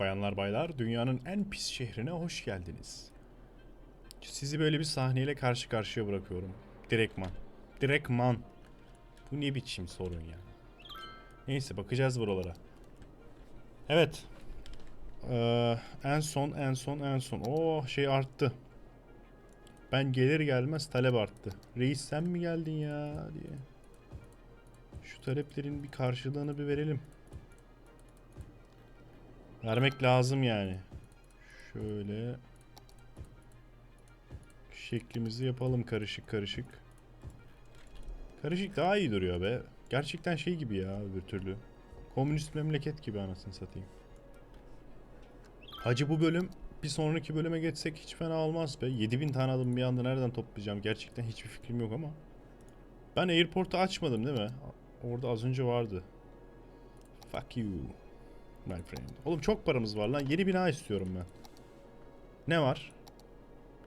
Bayanlar baylar, dünyanın en pis şehrine hoş geldiniz. Sizi böyle bir sahneyle karşı karşıya bırakıyorum. Direktman. Direktman. Bu ne biçim sorun ya. Neyse bakacağız buralara. Evet. Ee, en son, en son, en son. Oo şey arttı. Ben gelir gelmez talep arttı. Reis sen mi geldin ya diye. Şu taleplerin bir karşılığını bir verelim. Vermek lazım yani. Şöyle şeklimizi yapalım karışık karışık. Karışık daha iyi duruyor be. Gerçekten şey gibi ya öbür türlü. Komünist memleket gibi anasını satayım. Hacı bu bölüm bir sonraki bölüme geçsek hiç fena olmaz be. 7000 tane adım bir anda nereden toplayacağım gerçekten hiçbir fikrim yok ama. Ben airport'u açmadım değil mi? Orada az önce vardı. Fuck you my friend. Oğlum çok paramız var lan. Yeni bina istiyorum ben. Ne var?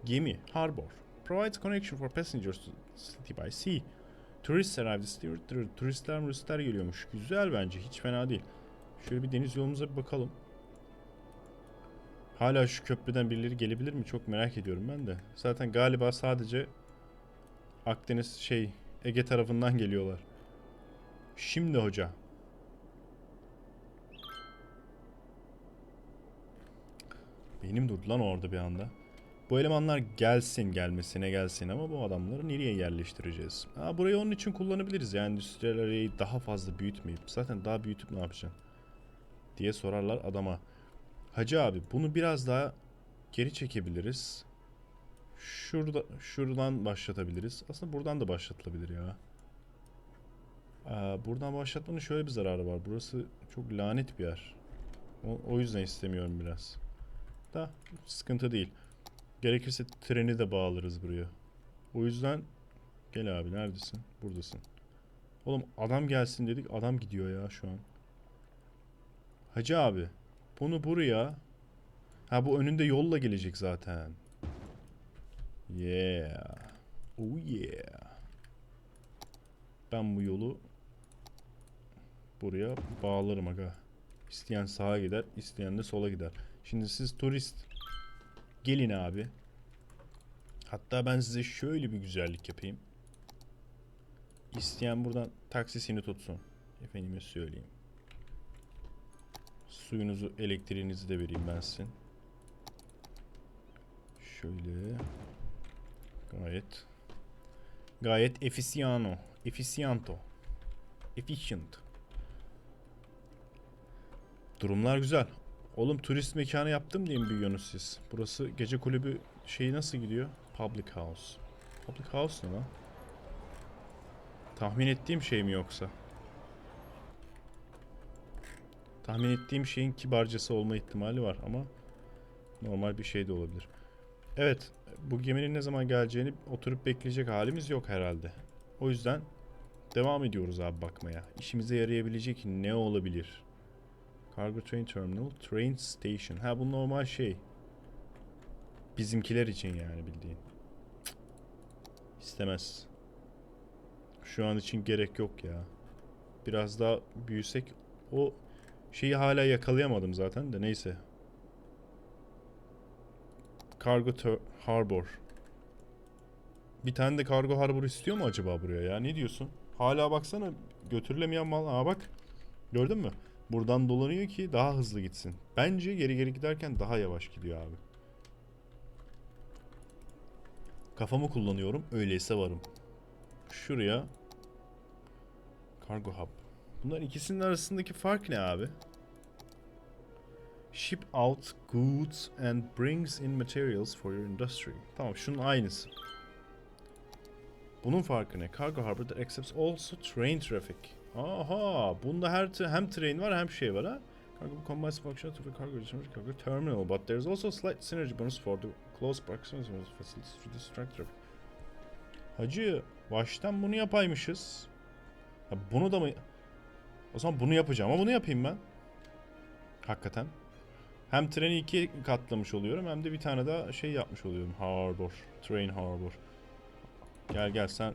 Gemi, harbor. Provides connection for passengers to city by sea. Tourists arrive the city. Tur- Turistler turistler geliyormuş. Güzel bence. Hiç fena değil. Şöyle bir deniz yolumuza bir bakalım. Hala şu köprüden birileri gelebilir mi? Çok merak ediyorum ben de. Zaten galiba sadece Akdeniz şey Ege tarafından geliyorlar. Şimdi hoca. Benim durdu lan orada bir anda. Bu elemanlar gelsin gelmesine gelsin ama bu adamları nereye yerleştireceğiz? Ha, burayı onun için kullanabiliriz yani endüstriyel arayı daha fazla büyütmeyip zaten daha büyütüp ne yapacaksın? Diye sorarlar adama. Hacı abi bunu biraz daha geri çekebiliriz. Şurada şuradan başlatabiliriz. Aslında buradan da başlatılabilir ya. Aa, buradan başlatmanın şöyle bir zararı var. Burası çok lanet bir yer. O, o yüzden istemiyorum biraz. Da sıkıntı değil. Gerekirse treni de bağlarız buraya. O yüzden gel abi neredesin? Buradasın. Oğlum adam gelsin dedik adam gidiyor ya şu an. Hacı abi bunu buraya Ha bu önünde yolla gelecek zaten. Yeah. Oh yeah. Ben bu yolu buraya bağlarım aga. İsteyen sağa gider, isteyen de sola gider. Şimdi siz turist gelin abi. Hatta ben size şöyle bir güzellik yapayım. İsteyen buradan taksisini tutsun. Efendime söyleyeyim. Suyunuzu, elektriğinizi de vereyim ben sizin. Şöyle. Gayet gayet efficiano. Efficiento. Efficient. Durumlar güzel. Oğlum turist mekanı yaptım diye mi büyüyorsunuz siz? Burası gece kulübü şeyi nasıl gidiyor? Public house. Public house ne lan? Tahmin ettiğim şey mi yoksa? Tahmin ettiğim şeyin kibarcası olma ihtimali var ama normal bir şey de olabilir. Evet, bu geminin ne zaman geleceğini oturup bekleyecek halimiz yok herhalde. O yüzden devam ediyoruz abi bakmaya. İşimize yarayabilecek ne olabilir? Cargo Train Terminal, Train Station. Ha bu normal şey. Bizimkiler için yani bildiğin. İstemez. Şu an için gerek yok ya. Biraz daha büyüsek o şeyi hala yakalayamadım zaten de neyse. Cargo Harbor. Bir tane de Cargo Harbor istiyor mu acaba buraya ya? Ne diyorsun? Hala baksana götürülemeyen mal. Aa bak. Gördün mü? Buradan dolanıyor ki daha hızlı gitsin. Bence geri geri giderken daha yavaş gidiyor abi. Kafamı kullanıyorum. Öyleyse varım. Şuraya. Cargo Hub. Bunların ikisinin arasındaki fark ne abi? Ship out goods and brings in materials for your industry. Tamam şunun aynısı. Bunun farkı ne? Cargo harbor that accepts also train traffic. Aha, bunda her hem train var hem şey var ha. Cargo combines function to the cargo distribution cargo terminal, but there's also slight synergy bonus for the close proximity facilities to track traffic. Hacı, baştan bunu yapaymışız. Ha, bunu da mı? O zaman bunu yapacağım ama bunu yapayım ben. Hakikaten. Hem treni iki katlamış oluyorum hem de bir tane daha şey yapmış oluyorum. Harbor. Train harbor. Gel gel sen.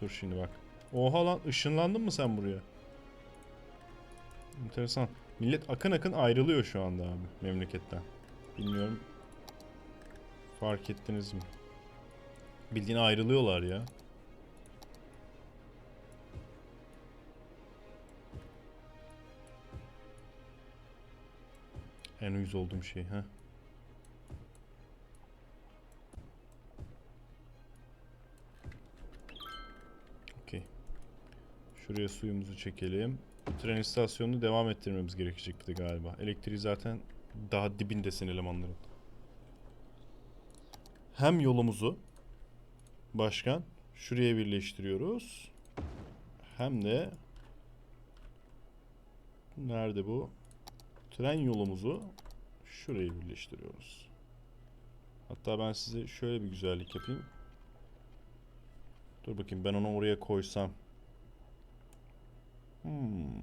Dur şimdi bak. Oha lan ışınlandın mı sen buraya? Enteresan. Millet akın akın ayrılıyor şu anda abi memleketten. Bilmiyorum fark ettiniz mi? Bildiğin ayrılıyorlar ya. En uyuz olduğum şey ha. Şuraya suyumuzu çekelim. Tren istasyonunu devam ettirmemiz gerekecek bir de galiba. Elektriği zaten daha dibindesin elemanların. Hem yolumuzu başkan şuraya birleştiriyoruz. Hem de nerede bu? Tren yolumuzu şuraya birleştiriyoruz. Hatta ben size şöyle bir güzellik yapayım. Dur bakayım ben onu oraya koysam. Hmm.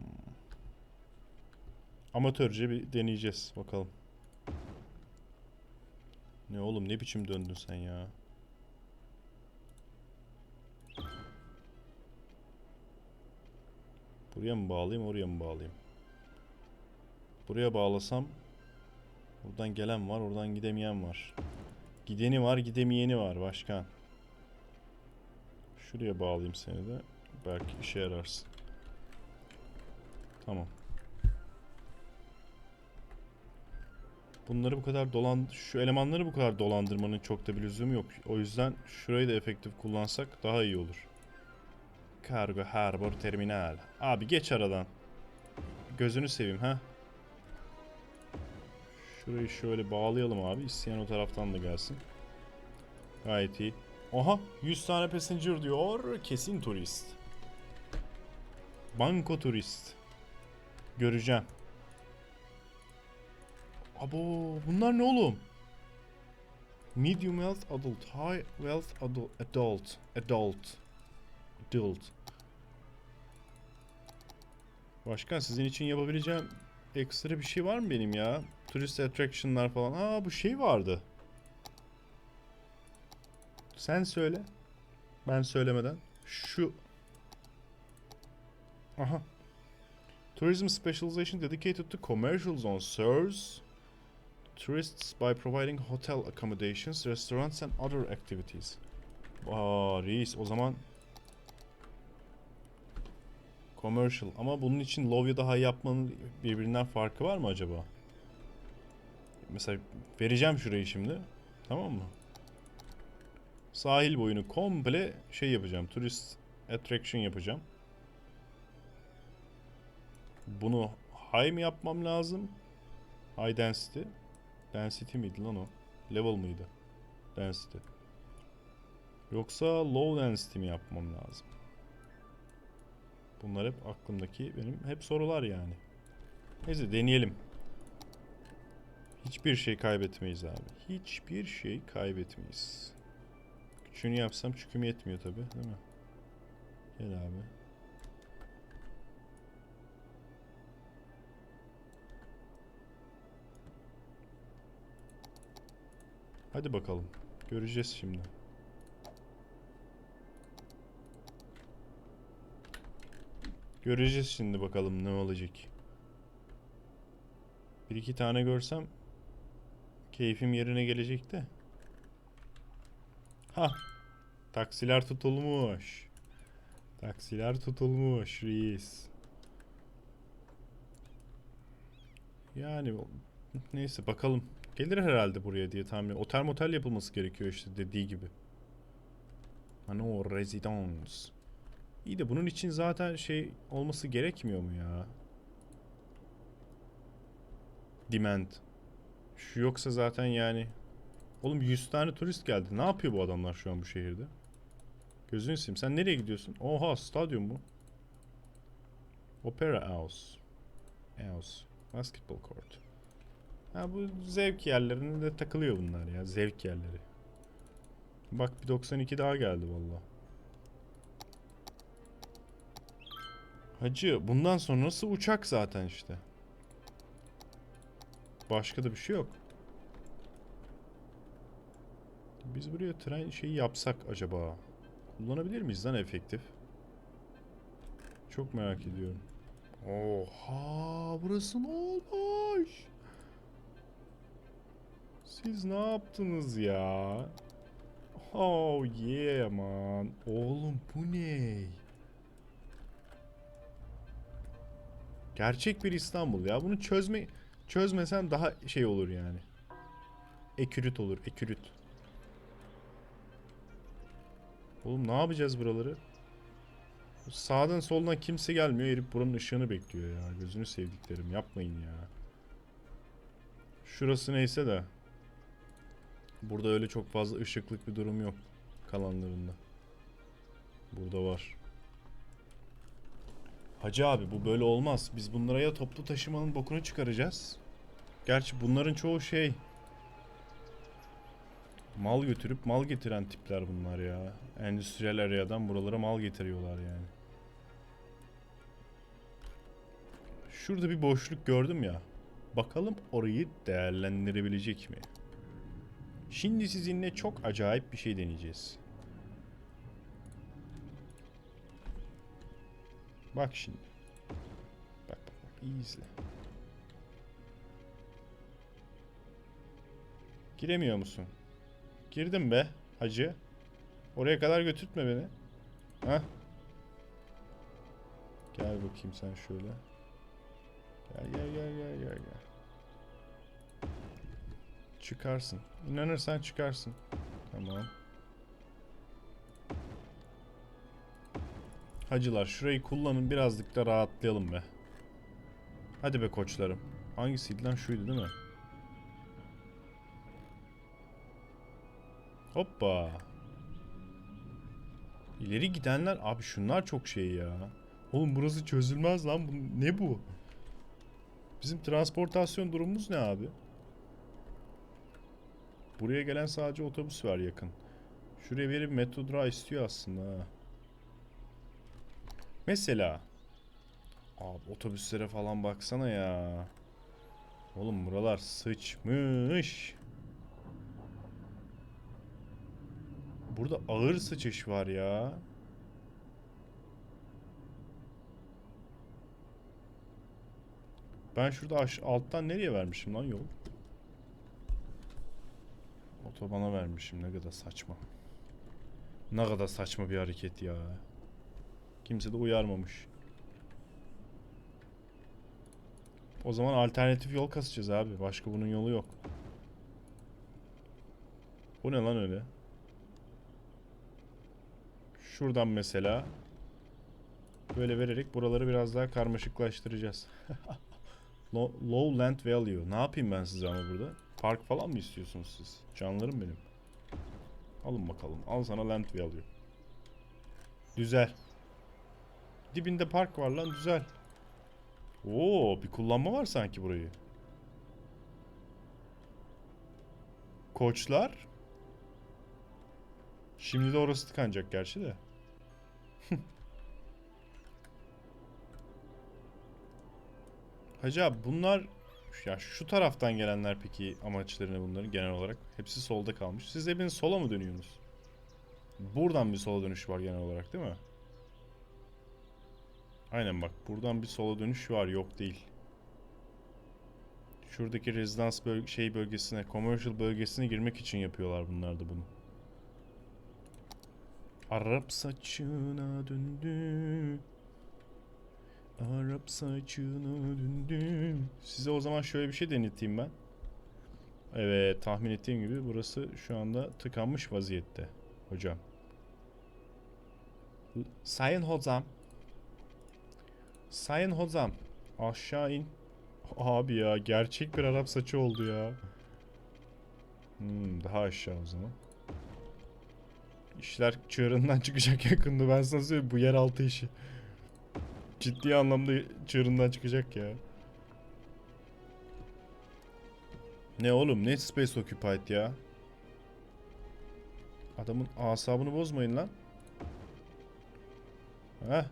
Amatörce bir deneyeceğiz bakalım. Ne oğlum ne biçim döndün sen ya? Buraya mı bağlayayım oraya mı bağlayayım? Buraya bağlasam buradan gelen var oradan gidemeyen var. Gideni var gidemeyeni var başkan. Şuraya bağlayayım seni de. Belki işe yararsın. Tamam. Bunları bu kadar dolan şu elemanları bu kadar dolandırmanın çok da bir lüzumu yok. O yüzden şurayı da efektif kullansak daha iyi olur. Kargo Harbor Terminal. Abi geç aradan. Gözünü seveyim ha. Şurayı şöyle bağlayalım abi. İsteyen o taraftan da gelsin. Gayet iyi. Oha 100 tane passenger diyor. Kesin turist. Banko turist. Göreceğim. Abo bunlar ne oğlum? Medium wealth adult, high wealth adult, adult, adult, adult. Başkan sizin için yapabileceğim ekstra bir şey var mı benim ya? Turist attraction'lar falan. Aa bu şey vardı. Sen söyle. Ben söylemeden. Şu. Aha. Tourism specialization dedicated to commercial zones serves tourists by providing hotel accommodations, restaurants and other activities. Aa reis o zaman commercial ama bunun için low ya da high yapmanın birbirinden farkı var mı acaba? Mesela vereceğim şurayı şimdi. Tamam mı? Sahil boyunu komple şey yapacağım. Turist attraction yapacağım. Bunu high mi yapmam lazım? High density. Density miydi lan o? Level mıydı? Density. Yoksa low density mi yapmam lazım? Bunlar hep aklımdaki benim hep sorular yani. Neyse deneyelim. Hiçbir şey kaybetmeyiz abi. Hiçbir şey kaybetmeyiz. Küçüğünü yapsam çüküm yetmiyor tabi değil mi? Gel abi. Hadi bakalım. Göreceğiz şimdi. Göreceğiz şimdi bakalım ne olacak. Bir iki tane görsem keyfim yerine gelecek de. Ha. Taksiler tutulmuş. Taksiler tutulmuş reis. Yani neyse bakalım. Gelir herhalde buraya diye tahmin Otel motel yapılması gerekiyor işte dediği gibi. Hani o residence. İyi de bunun için zaten şey olması gerekmiyor mu ya? Demand. Şu yoksa zaten yani. Oğlum 100 tane turist geldi. Ne yapıyor bu adamlar şu an bu şehirde? Gözünü seveyim. Sen nereye gidiyorsun? Oha stadyum bu. Opera House. House. Basketball court. Ha bu zevk yerlerinde takılıyor bunlar ya. Zevk yerleri. Bak bir 92 daha geldi valla. Hacı bundan sonrası uçak zaten işte. Başka da bir şey yok. Biz buraya tren şeyi yapsak acaba? Kullanabilir miyiz lan efektif? Çok merak ediyorum. Oha burası ne olmuş? Siz ne yaptınız ya? Oh yeah man. Oğlum bu ne? Gerçek bir İstanbul ya. Bunu çözme çözmesen daha şey olur yani. Ekürüt olur, ekürüt. Oğlum ne yapacağız buraları? Sağdan soldan kimse gelmiyor. Herif buranın ışığını bekliyor ya. Gözünü sevdiklerim yapmayın ya. Şurası neyse de. Burada öyle çok fazla ışıklık bir durum yok. Kalanlarında. Burada var. Hacı abi bu böyle olmaz. Biz bunlara ya toplu taşımanın bokunu çıkaracağız. Gerçi bunların çoğu şey. Mal götürüp mal getiren tipler bunlar ya. Endüstriyel areadan buralara mal getiriyorlar yani. Şurada bir boşluk gördüm ya. Bakalım orayı değerlendirebilecek mi? Şimdi sizinle çok acayip bir şey deneyeceğiz. Bak şimdi. Bak bak bak iyi izle. Giremiyor musun? Girdim be hacı. Oraya kadar götürtme beni. Ha? Gel bakayım sen şöyle. Gel gel gel gel gel gel. Çıkarsın. İnanırsan çıkarsın. Tamam. Hacılar şurayı kullanın birazcık da rahatlayalım be. Hadi be koçlarım. Hangisiydi lan şuydu değil mi? Hoppa. İleri gidenler abi şunlar çok şey ya. Oğlum burası çözülmez lan. Bu, ne bu? Bizim transportasyon durumumuz ne abi? Buraya gelen sadece otobüs var yakın. Şuraya bir metro durağı istiyor aslında. Mesela Abi otobüslere falan baksana ya. Oğlum buralar sıçmış. Burada ağır sıçış var ya. Ben şurada alttan nereye vermişim lan yol? Otobana vermişim ne kadar saçma. Ne kadar saçma bir hareket ya. Kimse de uyarmamış. O zaman alternatif yol kasacağız abi. Başka bunun yolu yok. Bu ne lan öyle? Şuradan mesela böyle vererek buraları biraz daha karmaşıklaştıracağız. Low, low land value. Ne yapayım ben size ama burada? Park falan mı istiyorsunuz siz? Canlarım benim. Alın bakalım. Al sana land value. Güzel. Dibinde park var lan güzel. Oo, bir kullanma var sanki burayı. Koçlar. Şimdi de orası tıkanacak gerçi de. Hacı abi bunlar ya şu taraftan gelenler peki amaçlarını bunların genel olarak hepsi solda kalmış. Siz hepiniz sola mı dönüyorsunuz? Buradan bir sola dönüş var genel olarak değil mi? Aynen bak buradan bir sola dönüş var yok değil. Şuradaki rezidans böl şey bölgesine, commercial bölgesine girmek için yapıyorlar bunlar da bunu. Arap saçına döndü. Arap saçına döndü. Size o zaman şöyle bir şey deneteyim ben. Evet tahmin ettiğim gibi burası şu anda tıkanmış vaziyette hocam. Sayın hocam. Sayın hocam. Aşağı in. Abi ya gerçek bir Arap saçı oldu ya. Hmm, daha aşağı o zaman. İşler çığırından çıkacak yakında ben sana söyleyeyim bu yeraltı işi. Ciddi anlamda çığırından çıkacak ya. Ne oğlum ne space occupied ya. Adamın asabını bozmayın lan. Heh.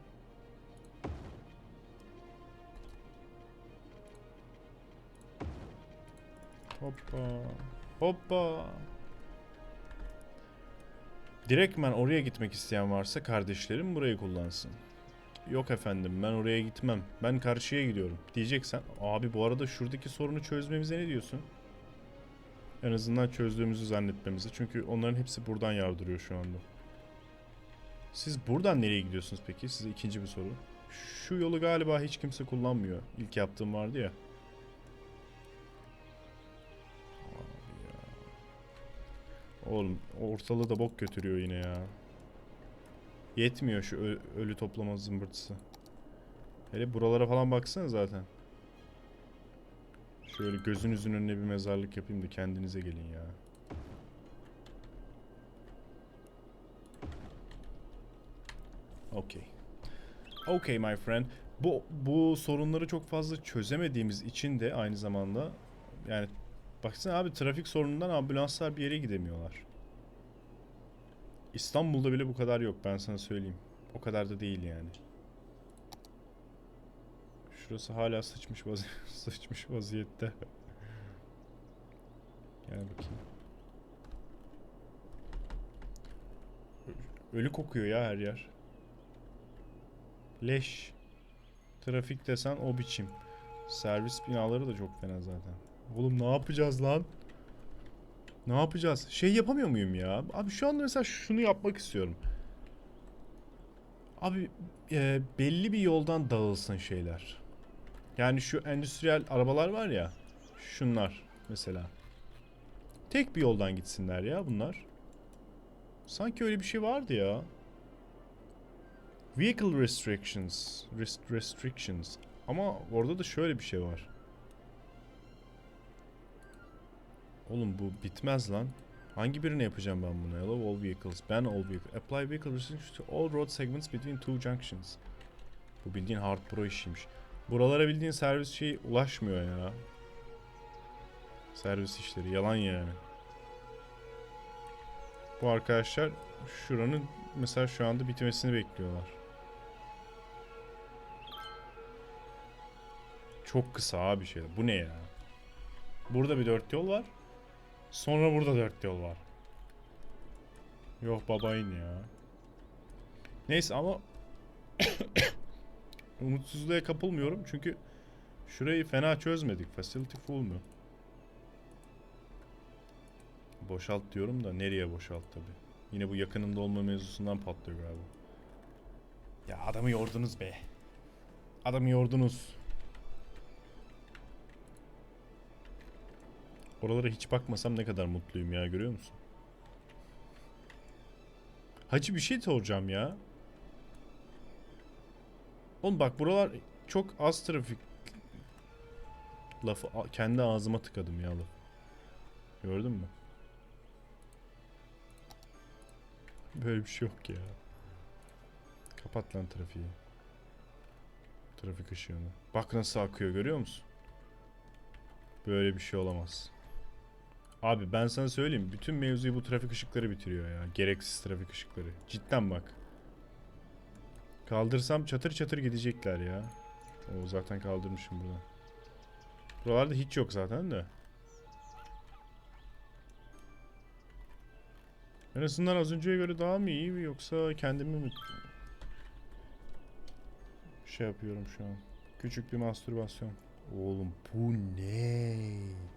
Hoppa. Hoppa. Direktmen oraya gitmek isteyen varsa kardeşlerim burayı kullansın. Yok efendim ben oraya gitmem. Ben karşıya gidiyorum diyeceksen abi bu arada şuradaki sorunu çözmemize ne diyorsun? En azından çözdüğümüzü zannetmemizi. Çünkü onların hepsi buradan yardırıyor şu anda. Siz buradan nereye gidiyorsunuz peki? Size ikinci bir soru. Şu yolu galiba hiç kimse kullanmıyor. İlk yaptığım vardı ya. Oğlum ortalığı da bok götürüyor yine ya. Yetmiyor şu ölü toplama zımbırtısı. Hele buralara falan baksana zaten. Şöyle gözünüzün önüne bir mezarlık yapayım da kendinize gelin ya. Okay. Okay my friend. Bu bu sorunları çok fazla çözemediğimiz için de aynı zamanda yani baksana abi trafik sorunundan ambulanslar bir yere gidemiyorlar. İstanbul'da bile bu kadar yok ben sana söyleyeyim. O kadar da değil yani. Şurası hala sıçmış vazi sıçmış vaziyette. Gel bakayım. Ölü kokuyor ya her yer. Leş. Trafik desen o biçim. Servis binaları da çok fena zaten. Oğlum ne yapacağız lan? Ne yapacağız? Şey yapamıyor muyum ya? Abi şu anda mesela şunu yapmak istiyorum. Abi e, belli bir yoldan dağılsın şeyler. Yani şu endüstriyel arabalar var ya. Şunlar mesela. Tek bir yoldan gitsinler ya bunlar. Sanki öyle bir şey vardı ya. Vehicle restrictions. Rest- restrictions. Ama orada da şöyle bir şey var. Oğlum bu bitmez lan. Hangi birini yapacağım ben bunu? Allow all vehicles. Ban all vehicles. Apply vehicle restrictions to all road segments between two junctions. Bu bildiğin hard pro işiymiş. Buralara bildiğin servis şey ulaşmıyor ya. Servis işleri yalan yani. Bu arkadaşlar şuranın mesela şu anda bitmesini bekliyorlar. Çok kısa abi şey. Bu ne ya? Burada bir dört yol var. Sonra burada dört yol var. Yok babayın ya. Neyse ama umutsuzluğa kapılmıyorum çünkü şurayı fena çözmedik. Facility full mu? Boşalt diyorum da nereye boşalt tabi. Yine bu yakınımda olma mevzusundan patlıyor galiba. Ya adamı yordunuz be. Adamı yordunuz. Oralara hiç bakmasam ne kadar mutluyum ya görüyor musun? Hacı bir şey soracağım ya. Oğlum bak buralar çok az trafik lafı kendi ağzıma tıkadım ya laf. Gördün mü? Böyle bir şey yok ya. Kapat lan trafiği. Trafik ışığını. Bak nasıl akıyor görüyor musun? Böyle bir şey olamaz. Abi ben sana söyleyeyim. Bütün mevzuyu bu trafik ışıkları bitiriyor ya. Gereksiz trafik ışıkları. Cidden bak. Kaldırsam çatır çatır gidecekler ya. O zaten kaldırmışım burada. Buralarda hiç yok zaten de. En azından az önceye göre daha mı iyi yoksa kendimi mi şey yapıyorum şu an. Küçük bir mastürbasyon. Oğlum bu ne?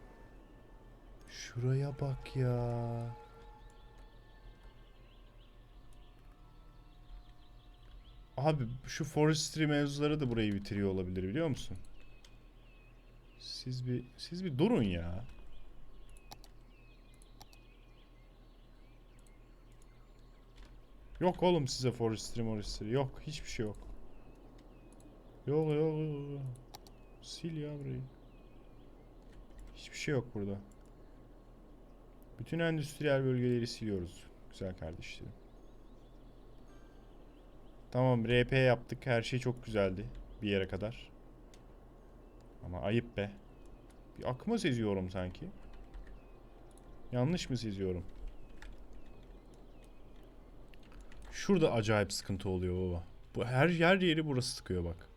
Şuraya bak ya. Abi şu forestry mevzuları da burayı bitiriyor olabilir biliyor musun? Siz bir siz bir durun ya. Yok oğlum size forestry forestry yok hiçbir şey yok. Yok yok yok. Sil ya burayı. Hiçbir şey yok burada. Bütün endüstriyel bölgeleri siliyoruz. Güzel kardeşlerim. Tamam RP yaptık. Her şey çok güzeldi. Bir yere kadar. Ama ayıp be. Bir akma seziyorum sanki. Yanlış mı seziyorum? Şurada acayip sıkıntı oluyor baba. Bu her yer yeri burası sıkıyor bak.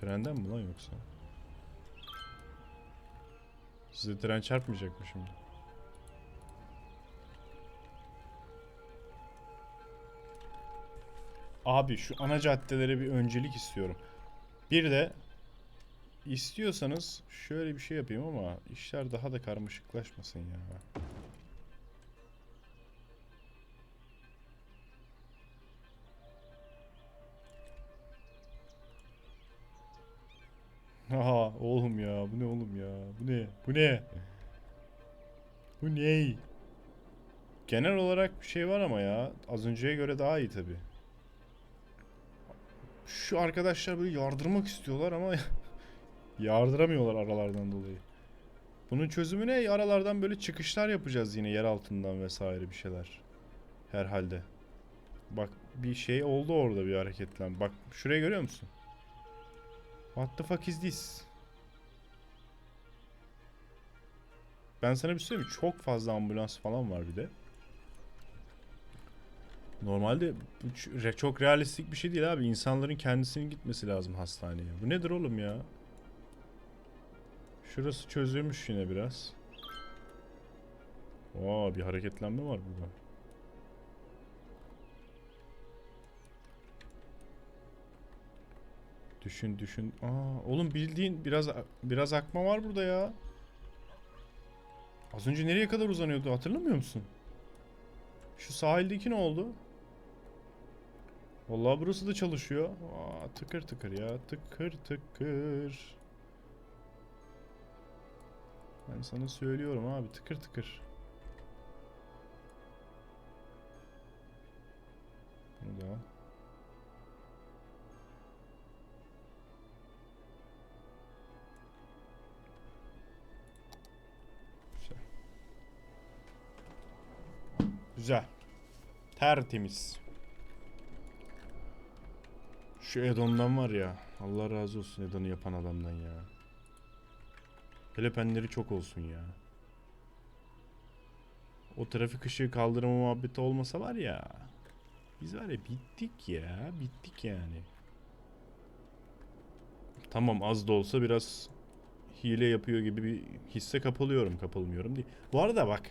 Trenden mi lan yoksa? Size tren çarpmayacak mı şimdi? Abi şu ana caddelere bir öncelik istiyorum. Bir de istiyorsanız şöyle bir şey yapayım ama işler daha da karmaşıklaşmasın ya. Aha oğlum ya bu ne oğlum ya bu ne bu ne bu ne Genel olarak bir şey var ama ya az önceye göre daha iyi tabi. Şu arkadaşlar böyle yardırmak istiyorlar ama yardıramıyorlar aralardan dolayı. Bunun çözümü ne? Aralardan böyle çıkışlar yapacağız yine yer altından vesaire bir şeyler. Herhalde. Bak bir şey oldu orada bir hareketlen. Bak şurayı görüyor musun? What the fuck is this? Ben sana bir şey söyleyeyim? Çok fazla ambulans falan var bir de. Normalde bu çok realistik bir şey değil abi. İnsanların kendisinin gitmesi lazım hastaneye. Bu nedir oğlum ya? Şurası çözülmüş yine biraz. Oo bir hareketlenme var burada. Düşün düşün. Aa oğlum bildiğin biraz biraz akma var burada ya. Az önce nereye kadar uzanıyordu hatırlamıyor musun? Şu sahildeki ne oldu? Vallahi burası da çalışıyor. Aa, tıkır tıkır ya. Tıkır tıkır. Ben sana söylüyorum abi tıkır tıkır. Güzel. Tertemiz. Şu Edon'dan var ya. Allah razı olsun Edon'u yapan adamdan ya. Telepenleri çok olsun ya. O trafik ışığı kaldırma muhabbeti olmasa var ya. Biz var ya bittik ya. Bittik yani. Tamam az da olsa biraz hile yapıyor gibi bir hisse kapılıyorum kapılmıyorum değil. Bu arada bak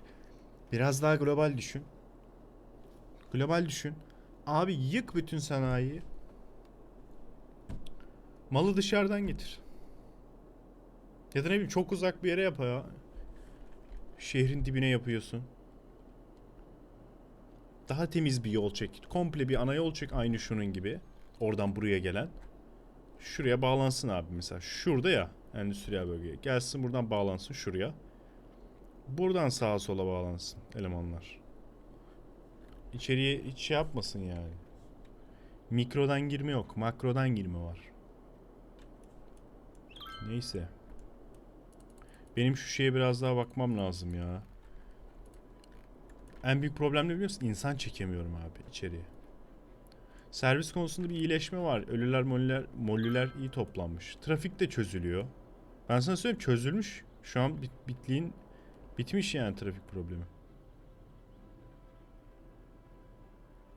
biraz daha global düşün. Global düşün. Abi yık bütün sanayiyi. Malı dışarıdan getir. Ya da ne bileyim çok uzak bir yere yap ya. Şehrin dibine yapıyorsun. Daha temiz bir yol çek. Komple bir ana yol çek aynı şunun gibi. Oradan buraya gelen. Şuraya bağlansın abi mesela. Şurada ya endüstriyel bölgeye. Gelsin buradan bağlansın şuraya. Buradan sağa sola bağlansın elemanlar. İçeriye hiç şey yapmasın yani. Mikrodan girme yok. Makrodan girme var. Neyse. Benim şu şeye biraz daha bakmam lazım ya. En büyük problem ne biliyor musun? İnsan çekemiyorum abi içeriye. Servis konusunda bir iyileşme var. Ölüler mollüler, mollüler iyi toplanmış. Trafik de çözülüyor. Ben sana söyleyeyim çözülmüş. Şu an bit, bitliğin bitmiş yani trafik problemi.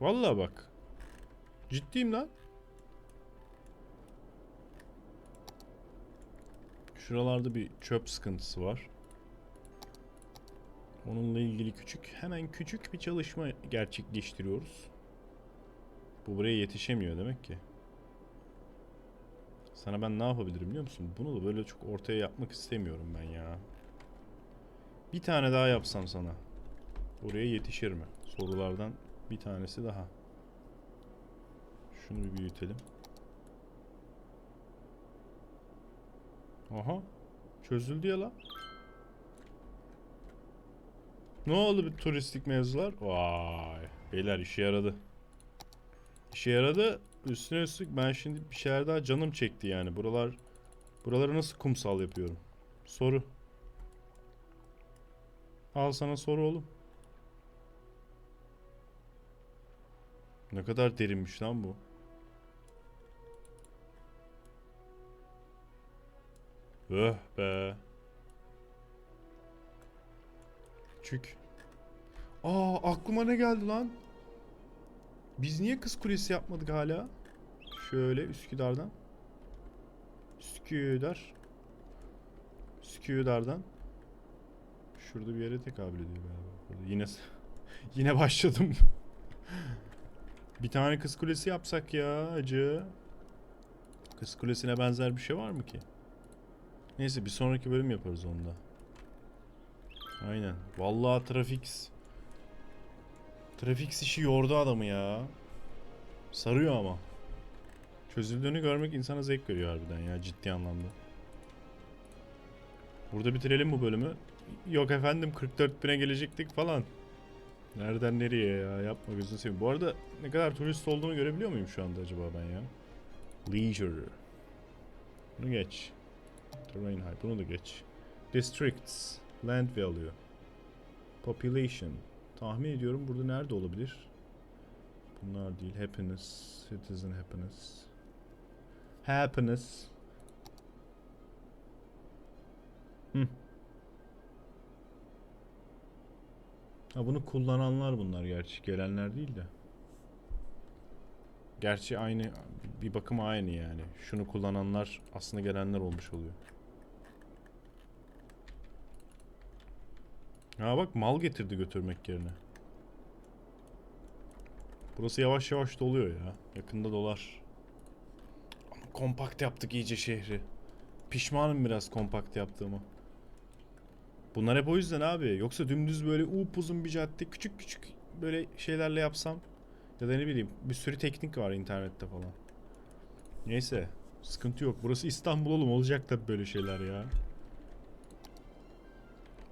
Vallahi bak. Ciddiyim lan. Şuralarda bir çöp sıkıntısı var. Onunla ilgili küçük, hemen küçük bir çalışma gerçekleştiriyoruz. Bu buraya yetişemiyor demek ki. Sana ben ne yapabilirim biliyor musun? Bunu da böyle çok ortaya yapmak istemiyorum ben ya. Bir tane daha yapsam sana. Oraya yetişir mi? Sorulardan bir tanesi daha. Şunu bir büyütelim. Aha. Çözüldü ya lan. Ne oldu bir turistik mevzular? Vay. Beyler işe yaradı. İşe yaradı. Üstüne üstlük ben şimdi bir şeyler daha canım çekti yani. Buralar buraları nasıl kumsal yapıyorum? Soru. Al sana soru oğlum. Ne kadar derinmiş lan bu. Öh be. Küçük. Aa aklıma ne geldi lan? Biz niye kız kulesi yapmadık hala? Şöyle Üsküdar'dan. Üsküdar. Üsküdar'dan. Şurada bir yere tekabül ediyor galiba. Yine yine başladım. Bir tane kız kulesi yapsak ya acı. Kız kulesine benzer bir şey var mı ki? Neyse bir sonraki bölüm yaparız onda. Aynen. Vallahi Trafix. Trafix işi yordu adamı ya. Sarıyor ama. Çözüldüğünü görmek insana zevk veriyor harbiden ya ciddi anlamda. Burada bitirelim bu bölümü. Yok efendim 44 bine gelecektik falan. Nereden nereye ya yapma gözünü seveyim. Bu arada ne kadar turist olduğunu görebiliyor muyum şu anda acaba ben ya? Leisure. Bunu geç. Terrain high. Bunu da geç. Districts. Land value. Population. Tahmin ediyorum burada nerede olabilir? Bunlar değil. Happiness. Citizen happiness. Happiness. Hı. Ha bunu kullananlar bunlar gerçi. Gelenler değil de. Gerçi aynı bir bakıma aynı yani. Şunu kullananlar aslında gelenler olmuş oluyor. Ha bak mal getirdi götürmek yerine. Burası yavaş yavaş doluyor ya. Yakında dolar. Ama kompakt yaptık iyice şehri. Pişmanım biraz kompakt yaptığıma. Bunlar hep o yüzden abi. Yoksa dümdüz böyle upuzun bir cadde küçük küçük böyle şeylerle yapsam ya da ne bileyim bir sürü teknik var internette falan. Neyse sıkıntı yok. Burası İstanbul oğlum olacak tabii böyle şeyler ya.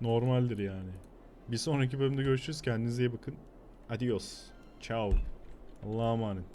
Normaldir yani. Bir sonraki bölümde görüşürüz. Kendinize iyi bakın. Adios. Ciao. Allah'a emanet.